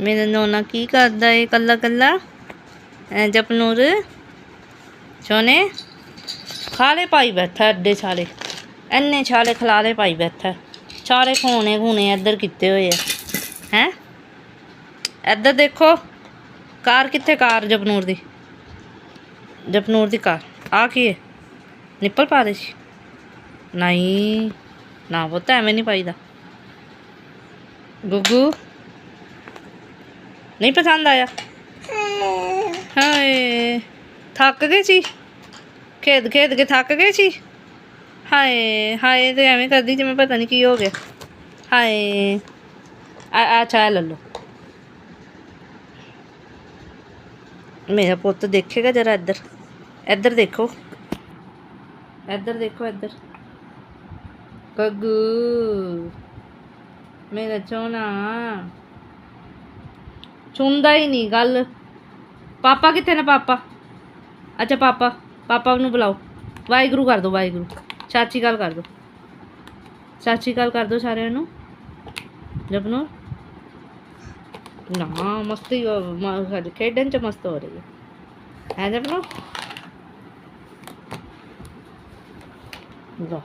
ਮੇਰਾ ਨੋਨਾ ਕੀ ਕਰਦਾ ਏ? ਕੱਲਾ ਕੱਲਾ? ਜਪਨੂਰ। ਸੋਨੇ ਖਾਲੇ ਪਾਈ ਬੈਠਾ ਐਡੇ ਛਾਲੇ। ਐਨੇ ਛਾਲੇ ਖਲਾਲੇ ਪਾਈ ਬੈਠਾ। ਸਾਰੇ ਖੋਣੇ ਖੂਣੇ ਇੱਧਰ ਕੀਤੇ ਹੋਏ ਆ। ਹੈ? ਇੱਧਰ ਦੇਖੋ, ਕਾਰ ਕਿੱਥੇ ਕਾਰ ਜਪਨੂਰ ਦੀ? ਜਪਨੂਰ ਦੀ ਕਾਰ। ਆ ਕੀ ਹੈ ਨਿੱਪਲ ਪਾ ਦੇ ਸੀ ਨਹੀਂ, ਨਾ ਪੁੱਤ, ਐਵੇਂ ਨਹੀਂ ਪਾਈਦਾ। ਗੁੱਗੂ। ਨਹੀਂ ਪਸੰਦ ਆਇਆ? ਹਾਏ, ਥੱਕ ਗਏ ਸੀ? ਖੇਦ ਖੇਦ ਕੇ ਥੱਕ ਗਏ ਸੀ? ਹਾਏ ਹਾਏ ਤੇ ਐਵੇਂ ਕਰਦੀ ਜਿਵੇਂ ਪਤਾ ਨਹੀਂ ਕੀ ਹੋ ਗਿਆ। ਹਾਏ, ਆ ਆ ਚਾਹ ਲੈ ਲਓ। ਮੇਰਾ ਪੁੱਤ ਦੇਖੇਗਾ ਜਰਾ ਇੱਧਰ। ਇੱਧਰ ਦੇਖੋ। ਇੱਧਰ ਦੇਖੋ, ਇੱਧਰ। ਗੱਗੂ, ਮੇਰਾ ਚੋਨਾ ਸੁਣਦਾ ਹੀ ਨਹੀਂ ਗੱਲ। ਪਾਪਾ ਕਿੱਥੇ ਨੇ ਪਾਪਾ? ਅੱਛਾ ਪਾਪਾ ਪਾਪਾ ਨੂੰ ਬੁਲਾਓ। ਵਾਹਿਗੁਰੂ ਕਰ ਦਿਓ, ਵਾਹਿਗੁਰੂ। ਚਾਚੀ ਗੱਲ ਕਰ ਦਿਓ। ਚਾਚੀ ਗੱਲ ਕਰ ਦਿਓ ਸਾਰਿਆਂ ਨੂੰ। ਜਪਨੋ। ਨਾ, ਮਸਤੀ ਹੋ- ਖੇਡਣ ਚ ਮਸਤ ਹੋ ਰਹੀ ਹੈ। ਹੈ ਜਪਨੋ? ਲਓ।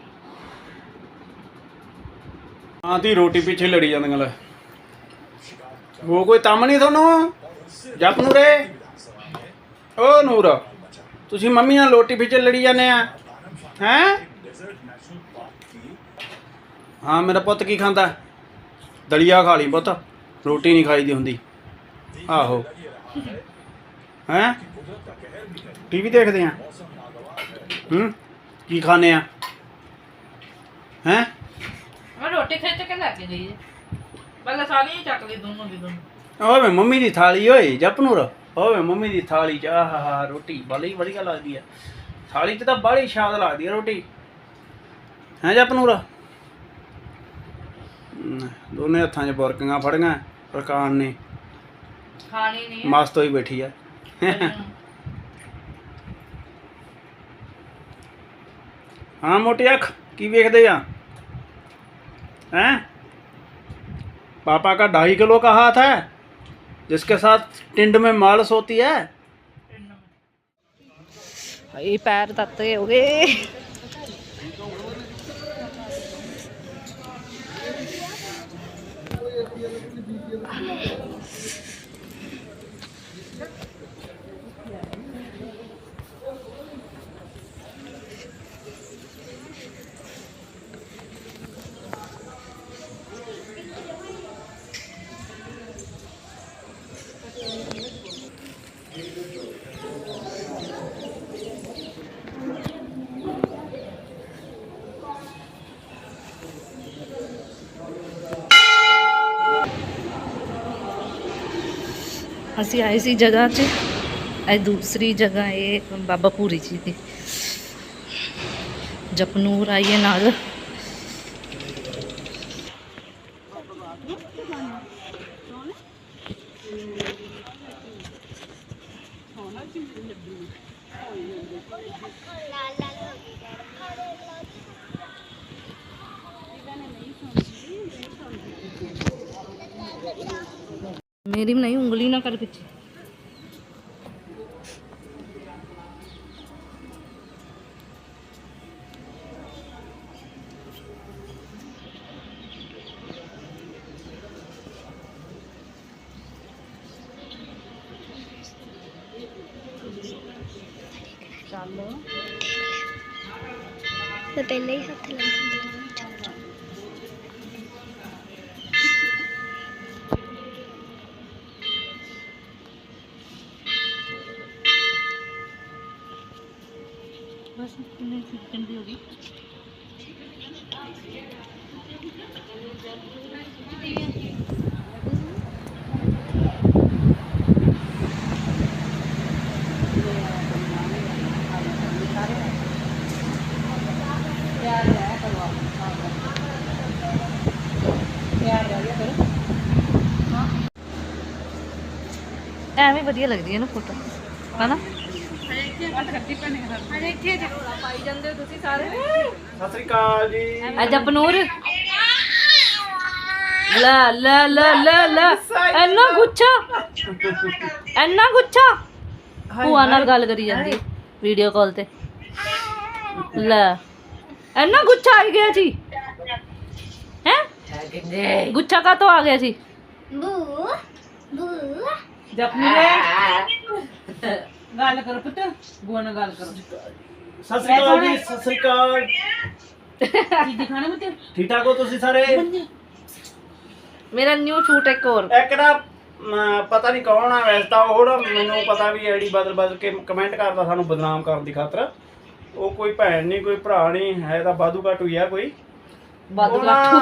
ਹਾਂ ਦੀ ਰੋਟੀ ਪਿੱਛੇ ਲੜੀ ਜਾਂਦੀਆਂ ਲੈ। ਉਹ ਕੋਈ ਤੰਮ ਨਹੀਂ ਤੁਹਾਨੂੰ? ਜਪ ਨੂਰੇ? ਓ ਨੂਰ, ਤੁਸੀਂ ਮੰਮੀ ਨਾਲ ਰੋਟੀ ਪਿੱਛੇ ਲੜੀ ਜਾਂਦੇ ਆ। ਹੈ? ਹਾਂ, ਮੇਰਾ ਪੁੱਤ ਕੀ ਖਾਂਦਾ? ਦਲੀਆ ਖਾ ਲਈ ਪੁੱਤ, ਰੋਟੀ ਨਹੀਂ ਖਾਈਦੀ ਹੁੰਦੀ। ਆਹੋ। ਹੈ? ਟੀਵੀ ਦੇਖਦੇ ਆ। ਹੂੰ, ਕੀ ਖਾਣੇ ਆ? ਹੈ? ਰੋਟੀ ਖਿੱਚ ਕੇ ਲੈ ਗਈ। ਪਹਿਲਾਂ ਸਾਰੀਆਂ ਹੀ ਚੱਕ ਲਈ ਦੋਨੋਂ ਦੀ ਦੋਨੋਂ। ਓਏ ਮੰਮੀ ਦੀ ਥਾਲੀ ਓਏ ਜਪਨੂਰ ਓਏ ਮੰਮੀ ਦੀ ਥਾਲੀ ਚ ਆਹਾ ਰੋਟੀ। ਬੜੀ ਵਧੀਆ ਲੱਗਦੀ ਆ। ਥਾਲੀ ਚ ਤਾਂ ਬੜੀ ਸ਼ਾਦ ਲੱਗਦੀ ਆ ਰੋਟੀ। ਹੈ ਜਪਨੂਰ ਦੋਨੇ ਹੱਥਾਂ 'ਚ ਬੁਰਕੀਆਂ ਫੜੀਆਂ ਪ੍ਰਕਾਨ ਨੇ। ਖਾਣੀ ਨਹੀਂ ਮਸਤ ਹੋਈ ਬੈਠੀ ਆ। ਹਾਂ ਮੋਟੀ ਅੱਖ ਕੀ ਵੇਖਦੇ ਆ? हैं पापा का ढाई किलो का हाथ है जिसके साथ टिंड में मालस होती है ये पैर तत्ते हो गए ਅਸੀਂ ਆਏ ਸੀ ਜਗ੍ਹਾ 'ਚ। ਇਹ ਦੂਸਰੀ ਜਗ੍ਹਾ ਇਹ ਬਾਬਾ ਪੂਰੀ ਜੀ ਦੀ। ਜਪਨੂਰ ਆਈਏ ਨਾਲ। ਮੇਰੀ ਵੀ ਨਹੀਂ ਉਂਗਲੀ ਨਾ ਕਰ ਪਿੱਛੇ। ਚੱਲ। ਮੈਂ ਪਹਿਲਾਂ ਹੀ ਹੱਥ ਲਾ ਬਸ ਕਿੰਨੇ ਸੈਕਿੰਡ ਦੀ ਹੋ ਗਈ? ਐਵੇਂ ਵਧੀਆ ਲੱਗਦੀ ਹੈ ਨਾ ਫੋਟੋ ਹਨਾ? ਸਤਿ ਸ੍ਰੀ ਅਕਾਲ ਜੀ ਅੱਜ ਅਪਨੂਰ। ਲੈ ਲੈ ਲੈ ਲੈ ਲੈ। ਇੰਨਾ ਗੁੱਛਾ। ਇੰਨਾ ਗੁੱਛਾ। ਭੂਆ ਨਾਲ ਗੱਲ ਕਰੀ ਜਾਂਦੀ ਵੀਡੀਓ ਕਾਲ ਤੇ। ਲੈ। ਇੰਨਾ ਗੁੱਛਾ ਆ ਗਿਆ ਜੀ। ਹੈ? ਗੁੱਛਾ ਕਾ ਆ ਗਿਆ ਸੀ ਬੂ ਬੂ। ਜਪਨੀ ਰੇ ਗੱਲ ਕਰੋ ਪੁੱਤ ਬੂਆ ਨਾਲ ਗੱਲ ਕਰੋ। ਸਤਿ ਸ੍ਰੀ ਅਕਾਲ ਜੀ ਸਤਿ ਸ੍ਰੀ ਅਕਾਲ। ਕੀ ਦਿਖਾਣਾ ਪੁੱਤ? ਠੀਕ ਠਾਕ ਹੋ ਤੁਸੀਂ ਸਾਰੇ? ਮੇਰਾ ਨਿਊ ਸ਼ੂਟ ਇੱਕ ਹੋਰ। ਇੱਕ ਨਾ ਪਤਾ ਨਹੀਂ ਕੌਣ ਆ ਵੈਸੇ ਤਾਂ ਉਹ ਨਾ ਮੈਨੂੰ ਪਤਾ ਵੀ ਆਈਡੀ ਬਦਲ ਬਦਲ ਕੇ ਕਮੈਂਟ ਕਰਦਾ ਸਾਨੂੰ ਬਦਨਾਮ ਕਰਨ ਦੀ ਖਾਤਰ। ਉਹ ਕੋਈ ਭੈਣ ਨਹੀਂ ਕੋਈ ਭਰਾ ਨਹੀਂ ਹੈ ਤਾਂ ਬਾਦੂ ਘਾਟੂ ਹੀ ਆ ਕੋਈ।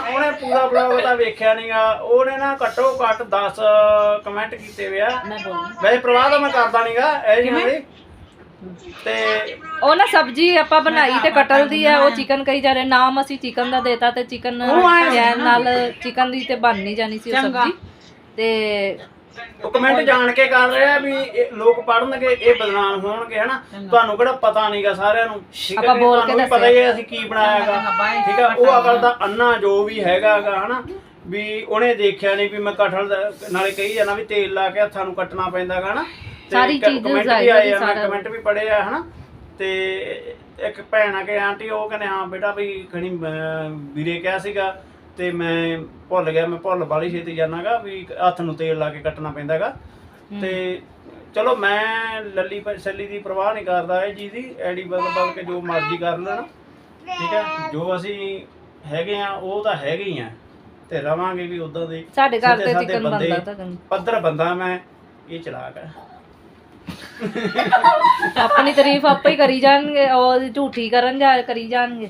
ਉਹਨੇ ਪੂਰਾ ਬਲੌਗ ਤਾਂ ਵੇਖਿਆ ਨਹੀਂਗਾ ਉਹਨੇ ਨਾ ਘੱਟੋ ਘੱਟ 10 ਕਮੈਂਟ ਕੀਤੇ ਆ। ਮੈਂ ਬੋਲ ਵੈਸੇ ਪ੍ਰਵਾਹ ਤਾਂ ਮੈਂ ਕਰਦਾ ਨਹੀਂਗਾ ਇਹ ਨਹੀਂ ਤੇ ਉਹ ਨਾ ਸਬਜੀ ਆਪਾਂ ਬਣਾਈ ਤੇ ਕਟਲ ਦੀ ਹੈ ਉਹ ਚਿਕਨ ਕਹੀ ਜਾ ਰਹੇ ਨਾਮ ਅਸੀਂ ਚਿਕਨ ਦਾ ਦੇਤਾ ਤੇ ਚਿਕਨ ਨਾਲ ਚਿਕਨ ਦੀ ਤੇ ਬਣ ਨਹੀਂ ਜਾਣੀ ਸੀ ਉਹ ਚੰਗਾ। ਸਬਜੀ। ਤੇ ਉਹ ਕਮੈਂਟ ਜਾਣ ਕੇ ਕਰ ਰਹੇ ਵੀ ਇਹ ਲੋਕ ਪੜਨਗੇ ਇਹ ਬਦਨਾਮ ਹੋਣਗੇ ਹਨਾ? ਤੁਹਾਨੂੰ ਕਿਹੜਾ ਪਤਾ ਨਹੀਂਗਾ ਸਾਰਿਆਂ ਨੂੰ? ਠੀਕ ਹੈ ਆਪਾਂ ਜੀ? ਬੋਲ ਤੁਹਾਨੂੰ ਕੇ ਵੀ ਪਤਾ ਹੀ ਹੈ ਅਸੀਂ ਕੀ ਬਣਾਇਆਗਾ ਠੀਕ ਹੈ ਉਹ ਅਕਲ ਦਾ ਅੰਨਾ ਜੋ ਵੀ ਹੈਗਾਗਾ ਹਨਾ? ਵੀ ਉਹਨੇ ਦੇਖਿਆ ਨਹੀਂ ਵੀ ਮੈਂ ਕਟਹਲ ਦਾ- ਨਾਲੇ ਕਹੀ ਜਾਣਾ ਵੀ ਤੇਲ ਲਾ ਕੇ ਹੱਥਾਂ ਨੂੰ ਕੱਟਣਾ ਪੈਂਦਾਗਾ ਹਨਾ? ਤੇ ਸਾਰੀ ਕ- ਚੀਜ਼ comment ਜਾਈ ਵੀ ਆਏ ਆ ਮੈਂ ਸਾਰਾ। ਕਮੈਂਟ ਵੀ ਪੜ੍ਹੇ ਆ ਹਨਾ? ਤੇ ਇੱਕ ਭੈਣ ਆ ਕੇ ਆਂਟੀ ਉਹ ਕਹਿੰਦੇ ਹਾਂ ਬੇਟਾ ਵੀ ਖਣੀ ਵੀਰੇ ਕਿਹਾ ਸੀਗਾ ਤੇ ਮੈਂ ਭੁੱਲ ਗਿਆ ਮੈਂ ਭੁੱਲ ਵਾਲੀ ਛੇਤੀ ਜਾਣਾਗਾ ਵੀ ਹੱਥ ਨੂੰ ਤੇਲ ਲਾ ਕੇ ਕੱਟਣਾ ਪੈਂਦਾਗਾ। ਤੇ ਚਲੋ ਮੈਂ ਲੱਲੀ ਪ- ਸੱਲੀ ਦੀ ਪਰਵਾਹ ਨਹੀਂ ਕਰਦਾ ਇਹ ਜੀ ਦੀ ਐਡੀ ਬਦਲ ਬਦਲ ਕੇ ਜੋ ਮਰਜ਼ੀ ਕਰ ਲੈਣ। ਠੀਕ ਹੈ ਜੋ ਅਸੀਂ ਹੈਗੇ ਆ ਉਹ ਤਾਂ ਹੈਗੇ ਹੀ ਆ। ਤੇ ਰਵਾਂਗੇ ਵੀ ਉਦਾਂ ਦੇ ਸਾਡੇ ਘਰ ਤੇ ਚਿਕਨ ਬੰਦੇ, ਤਾਂ ਪੱਧਰ ਬੰਦਾ ਮੈਂ ਇਹ ਚਲਾਕ ਹੈ ਆਪਣੀ ਤਾਰੀਫ ਆਪੇ ਹੀ ਕਰੀ ਜਾਣਗੇ ਉਹ ਝੂਠੀ ਕਰਨ ਜਾ ਕਰੀ ਜਾਣਗੇ।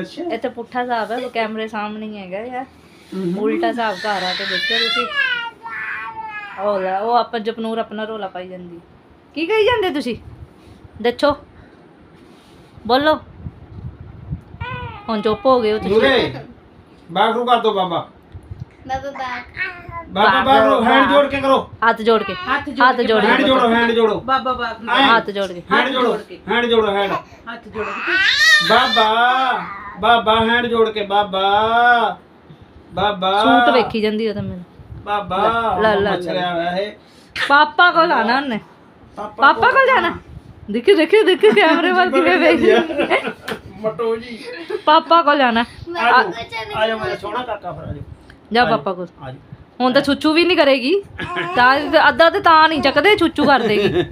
ਅੱਛਾ। ਇੱਥੇ ਪੁੱਠਾ ਹਿਸਾਬ ਹੈ ਉਹ ਕੈਮਰੇ ਸਾਹਮਣੇ ਹੀ ਹੈਗਾ ਯਾਰ। ਉਲਟਾ ਹਿਸਾਬ ਘਰ ਆ ਕੇ ਦੇਖਿਆ ਤੁਸੀਂ। ਉਹ ਲੈ ਉਹ ਆਪਾਂ ਜਪਨੂਰ ਆਪਣਾ ਰੋਲਾ ਪਾਈ ਜਾਂਦੀ। ਕੀ ਕਹੀ ਜਾਂਦੇ ਤੁਸੀਂ? ਦੱਸੋ। ਬੋਲੋ। ਹੁਣ ਚੁੱਪ ਹੋ ਗਏ ਹੋ ਤੁਸੀਂ। ਨੂਰੇ ਕਰ ਦੋ ਬਾਬਾ। ਬਾਬਾ ਬਾਕ ਬਾਬਾ ਬਾਗਰੂ ਹੈਂਡ ਜੋੜ ਕੇ ਕਰੋ ਹੱਥ ਜੋੜ ਕੇ ਹੱਥ ਹੱਥ ਜੋੜ ਹੈਂਡ ਕੇ ਜੋੜੋ ਹੈਂਡ ਜੋੜੋ ਬਾਬਾ ਬਾਬਾ ਐਂ। ਹੱਥ ਜੋੜ ਕੇ ਹੈਂਡ ਜੋੜੋ ਹੈਂਡ ਜੋੜੋ ਹੈਂਡ ਹੱਥ ਜੋੜੋ ਪੁੱਤ ਬਾਬਾ ਬਾਬਾ ਹੈਂਡ ਜੋੜ ਕੇ ਬਾਬਾ ਬਾਬਾ ਸੂਟ ਵੇਖੀ ਜਾਂਦੀ ਉਹ ਤਾਂ ਮੈਨੂੰ ਬਾਬਾ ਲੈ, ਲੈ, ਮੱਛਰਿਆ ਹੋਇਆ ਹੈ ਪਾਪਾ ਕੋਲ ਆਣਾ ਉਹਨੇ ਪਾਪਾ ਕੋਲ ਜਾਣਾ ਦੇਖੀ ਦੇਖੀ ਦੇਖੀ ਕੈਮਰੇ ਵੱਲ ਕਿਵੇਂ ਵੇਖ ਮਟੋ ਜੀ ਪਾਪਾ ਕੋਲ ਜਾਣਾ ਆਜੋ ਆਜੋ ਮੇਰਾ ਸੋਹਣਾ ਕਾਕਾ ਫਿਰ ਆਜੋ ਜਾ ਪਾਪਾ ਕੋਲ। ਆਜੋ ਹੁਣ ਤਾਂ ਛੁੱਚੂ ਵੀ ਨਹੀਂ ਕਰੇਗੀ। ਤਾਂ ਅੱਧਾ ਤੇ ਤਾਂ ਨਹੀਂ ਚੱਕਦੇ ਛੁੱਚੂ ਕਰ ਦੇਗੀ।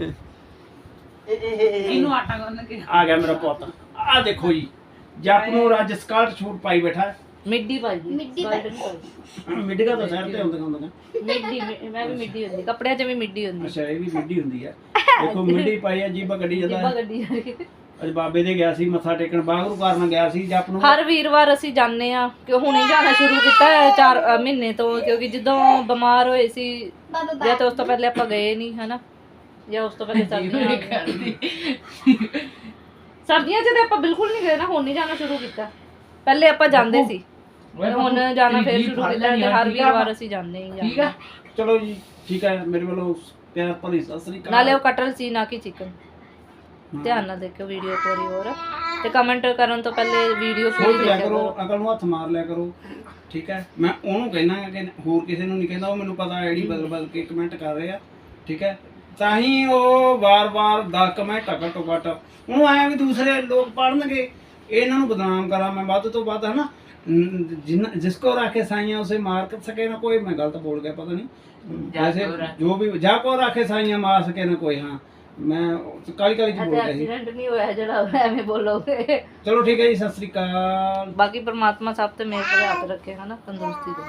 ਇਹਨੂੰ ਆਟਾ ਗੁੰਨ ਕੇ। ਆ ਗਿਆ ਮੇਰਾ ਪੁੱਤ। ਆ ਦੇਖੋ ਜੀ ਜੱਪ ਨੂੰ ਅੱਜ ਸਕਾਰਟ ਛੂਟ ਪਾਈ ਬੈਠਾ। ਹੈ। ਮਿੱਡੀ ਪਾਈ ਦੀ ਮਿੱਡੀ ਪਾਈ। ਮਿੱਡੀਆਂ ਤਾਂ ਸਿਰ ਤੇ ਹੁੰਦੀਆਂ ਹੁੰਦੀਆਂ। ਮਿੱਡੀ ਮਿ- ਮੈਂ ਵੀ ਮਿੱਡੀ ਹੁੰਦੀ ਕੱਪੜਿਆਂ 'ਚ ਵੀ ਮਿੱਡੀ ਹੁੰਦੀ। ਅੱਛਾ ਇਹ ਵੀ ਮਿੱਡੀ ਹੁੰਦੀ ਹੈ ਦੇਖੋ ਮਿੱਡੀ ਪਾਈ ਹੈ ਜੀਬਾ ਗੱਡੀ ਜਿੱਬਾ ਜਾਂਦਾ। ਗੱਡੀ ਆ ਰਹੀ। ਅੱਜ ਬਾਬੇ ਦੇ ਗਿਆ ਸੀ ਮੱਥਾ ਟੇਕਣ ਬਾਗਰੂ ਕਰਨ ਗਿਆ ਸੀ ਜੱਪ ਨੂੰ। ਹਰ ਵੀਰਵਾਰ ਅਸੀਂ ਜਾਂਦੇ ਆ ਕਿ ਹੁਣੇ ਜਾਣਾ ਸ਼ੁਰੂ ਕੀਤਾ ਹੈ ਮਹੀਨੇ ਤੋਂ ਕਿਉਂਕਿ ਜਦੋਂ ਬਿਮਾਰ ਹੋਏ ਸੀ ਜਾਂ ਤਾਂ ਉਸ ਤੋਂ ਪਹਿਲੇ ਆਪਾਂ ਗਏ ਨਹੀਂ ਹਨਾ? ਜਾਂ ਉਸ ਤੋਂ ਪਹਿਲੇ ਸਰਦੀਆਂ। ਸਰਦੀਆਂ 'ਚ ਤੇ ਆਪਾਂ ਬਿਲਕੁਲ ਨਹੀਂ ਗਏ ਨਾ ਹੁਣ ਨਹੀਂ ਜਾਣਾ ਸ਼ੁਰੂ ਕੀਤਾ। ਪਹਿਲੇ ਆਪਾਂ ਜਾਂਦੇ ਸੀ। ਹੁਣ ਜਾਣਾ ਫੇਰ ਸ਼ੁਰੂ ਕੀਤਾ ਤੇ ਹਰ ਵੀਰਵਾਰ ਅਸੀਂ ਜਾਂਦੇ ਹੀ ਠੀਕ ਜਾਂਦੇ ਆ ਚਲੋ ਜੀ ਠੀਕ ਹੈ ਮੇਰੇ ਵੱਲੋਂ ਪਿਆਰ ਭਰੀ ਸਤਿ ਸ੍ਰੀ ਅਕਾਲ। ਨਾਲੇ ਉਹ ਕਟਲ ਸੀ ਨਾ ਕਿ ਚਿਕਨ। ਧਿਆਨ ਨਾਲ ਦੇਖਿਓ ਵੀਡੀਓ ਵਾਰੀ ਹੋਰ। ਤੇ ਕਮੈਂਟ ਕਰਨ ਤੋਂ ਪਹਿਲੇ ਵੀਡੀਓ ਸੋਚ ਪੂਰੀ ਲਿਆ ਦੇਖਿਆ ਕਰੋ ਕਰੋ। ਅਕਲ ਨੂੰ ਹੱਥ ਮਾਰ ਲਿਆ ਕਰੋ। ਠੀਕ ਹੈ? ਮੈਂ ਉਹਨੂੰ ਕਹਿਣਾ ਕਿ ਹੋਰ ਕਿਸੇ ਨੂੰ ਨਹੀਂ ਕਹਿੰਦਾ ਉਹ ਮੈਨੂੰ ਪਤਾ ਆਈਡੀ ਬਦਲ ਬਦਲ ਕੇ ਕਮੈਂਟ ਕਰ ਰਹੇ ਆ। ਠੀਕ ਹੈ? ਤਾਂ ਹੀ ਉਹ ਵਾਰ-ਵਾਰ ਦਾ ਕਮੈਂਟ ਘੱਟੋ ਘੱਟ ਉਹਨੂੰ ਆਇਆ ਵੀ ਦੂਸਰੇ ਲੋਕ ਪੜਨਗੇ ਇਹਨਾਂ ਨੂੰ ਬਦਨਾਮ ਕਰਾਂ ਮੈਂ ਵੱਧ ਤੋਂ ਵੱਧ ਹਨਾ? ਜਿਨ ਜਿਸ ਕੋ ਰਾਖੇ ਸਾਈਆਂ ਉਸੇ ਮਾਰ ਕਰ ਸਕੇ ਨਾ ਕੋਈ। ਮੈਂ ਗਲਤ ਬੋਲ ਗਿਆ ਪਤਾ ਨਹੀਂ। ਜੈਸੇ ਜੋ ਵੀ ਜਾ ਕੋ ਰਾਖੇ ਸਾਈਆਂ ਮਾਰ ਸਕੇ ਨਾ ਕੋਈ ਹਾਂ। ਮੈਂ ਕਾਲੀ ਕਾਲੀ ਚ ਬੋਲ ਅਤੇ ਰਿਹਾ ਸੀ। ਐਕਸੀਡੈਂਟ ਨਹੀਂ ਹੋਇਆ ਜਿਹੜਾ ਐਵੇਂ ਬੋਲੋਗੇ। ਚਲੋ ਠੀਕ ਹੈ ਜੀ ਸਤਿ ਸ੍ਰੀ ਅਕਾਲ। ਬਾਕੀ ਪ੍ਰਮਾਤਮਾ ਸਭ ਤੇ ਮੇਰੇ ਤੇ ਹੱਥ ਰੱਖੇ ਹਨਾ ਤੰਦਰੁਸਤੀ ਦੇ।